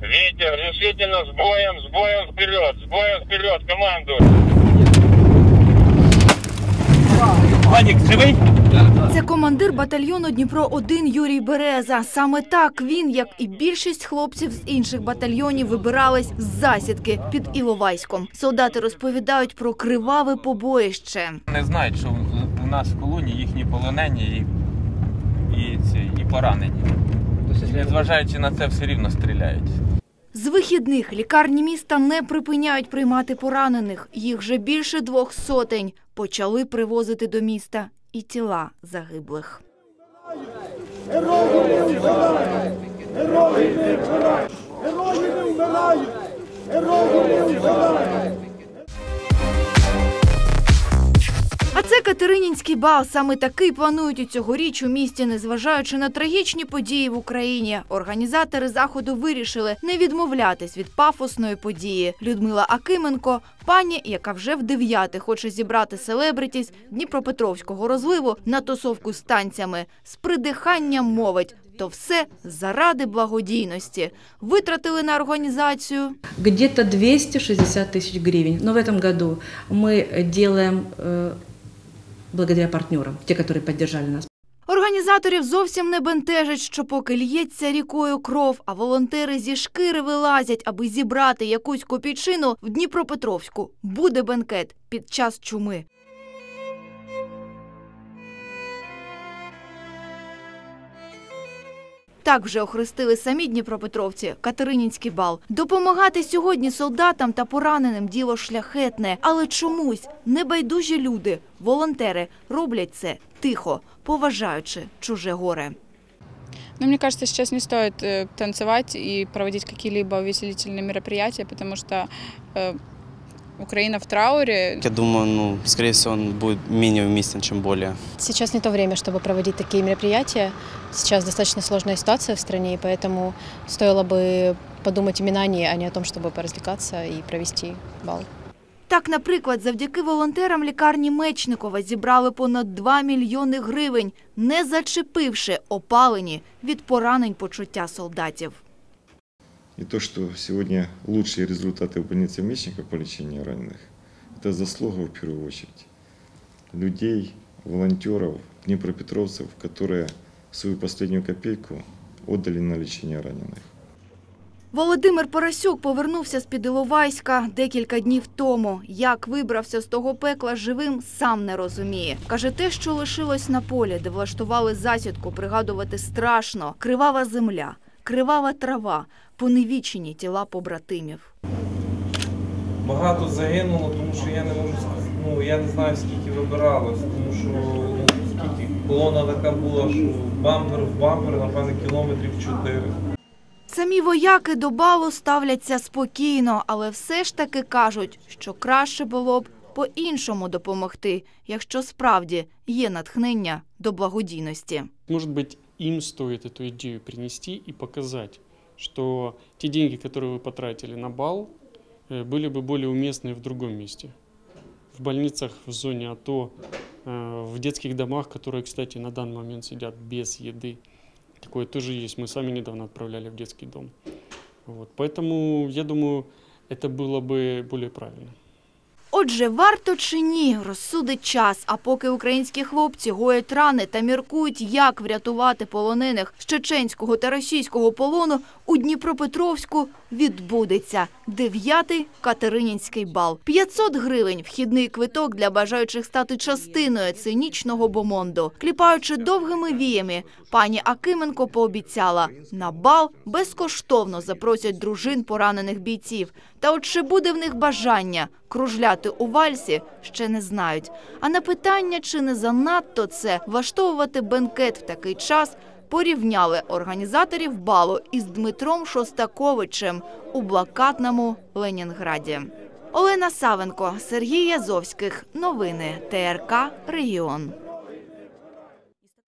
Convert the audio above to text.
Ветер, решительно с боем, с боем вперед, с боем вперед, команду. Вадик, живий? Це командир батальйону Дніпро 1 Юрій Береза. Саме так він, як і більшість хлопців з інших батальйонів, вибирались з засідки під Іловайськом. Солдати розповідають про криваве побоїще. Не знають, що у нас в колоні їхні полонені і, і, ці, і поранені. Незважаючи на це, все рівно стріляють. З вихідних лікарні міста не припиняють приймати поранених. Їх вже більше двох сотень. Почали привозити до міста і тіла загиблих. А це Катеринінський бал. Саме такий планують і цьогоріч у місті, незважаючи на трагічні події в Україні. Організатори заходу вирішили не відмовлятись від пафосної події. Людмила Акименко, пані, яка вже в дев'яте хоче зібрати селебритість Дніпропетровського розливу на тусовку з танцями, з придиханням мовить. То все заради благодійності. Витратили на організацію где-то 260 тысяч гривен. Но в этом году мы делаем э, благодаря партнерам, те, которые поддержали нас. Організаторів зовсім не бентежить, що поки л'ється рікою кров, а волонтери зі шкіри вилазять, аби зібрати якусь копійчину в Дніпропетровську. Буде бенкет під час чуми. Так вже охрестили самі дніпропетровці Катеринінський бал. Допомагати сьогодні солдатам та пораненим діло шляхетне, але чомусь небайдужі люди, волонтери, роблять це тихо, поважаючи чуже горе. Но мне кажется, сейчас не стоит э, танцевать и проводить какие-либо увеселительные мероприятия, потому что э, Украина в трауре. Я думаю, ну, скорее всего, он будет менее уместен, чем более. Сейчас не то время, чтобы проводить такие мероприятия. Сейчас достаточно сложная ситуация в стране, и поэтому стоило бы подумать именно о ней, а не о том, чтобы поразвлекаться и провести бал. Так, наприклад, завдяки волонтерам лікарні Мечникова зібрали понад 2 мільйони гривень, не зачепивши опалені від поранень почуття солдатів. И то, что сегодня лучшие результаты в больнице Мечников по лечению раненых, это заслуга в первую очередь людей, волонтеров, днепропетровцев, которые свою последнюю копейку отдали на лечение раненых. Володимир Поросюк повернувся з-під Іловайська декілька днів тому. Як вибрався з того пекла живим, сам не розуміє. Каже, те, що лишилось на полі, де влаштували засідку, пригадувати страшно. Кривава земля, кривава трава, поневічені тіла побратимів. Багато загинуло, тому що я не можу сказати, ну я не знаю скільки вибиралось, тому що скільки колона така була, що бампер в бампер, напевно, кілометрів 4. Самі вояки до балу ставляться спокійно, але все ж таки кажуть, що краще було б по-іншому допомогти, якщо справді є натхнення до благодійності. Может быть, им стоит эту идею принести и показать, что те деньги, которые вы потратили на бал, э, были бы более уместны в другом месте. В больницах, в зоне АТО, э, в детских домах, которые, кстати, на данный момент сидят без еды. Такое тоже есть. Мы сами недавно отправляли в детский дом. Вот. Поэтому, я думаю, это было бы более правильно. Отже, варто чи ні, розсудить час. А поки українські хлопці гоять рани та міркують, як врятувати полонених з чеченського та російського полону, у Дніпропетровську відбудеться дев'ятий Катеринінський бал. 500 гривень – вхідний квиток для бажаючих стати частиною цинічного бомонду. Кліпаючи довгими віями, пані Акименко пообіцяла – на бал безкоштовно запросять дружин поранених бійців. Та от чи буде в них бажання кружляти у вальсі, ще не знають. А на питання, чи не занадто це влаштовувати бенкет в такий час, порівняли організаторів балу із Дмитром Шостаковичем у блакатному Ленінграді. Олена Савенко, Сергій Язовських. Новини ТРК Регіон.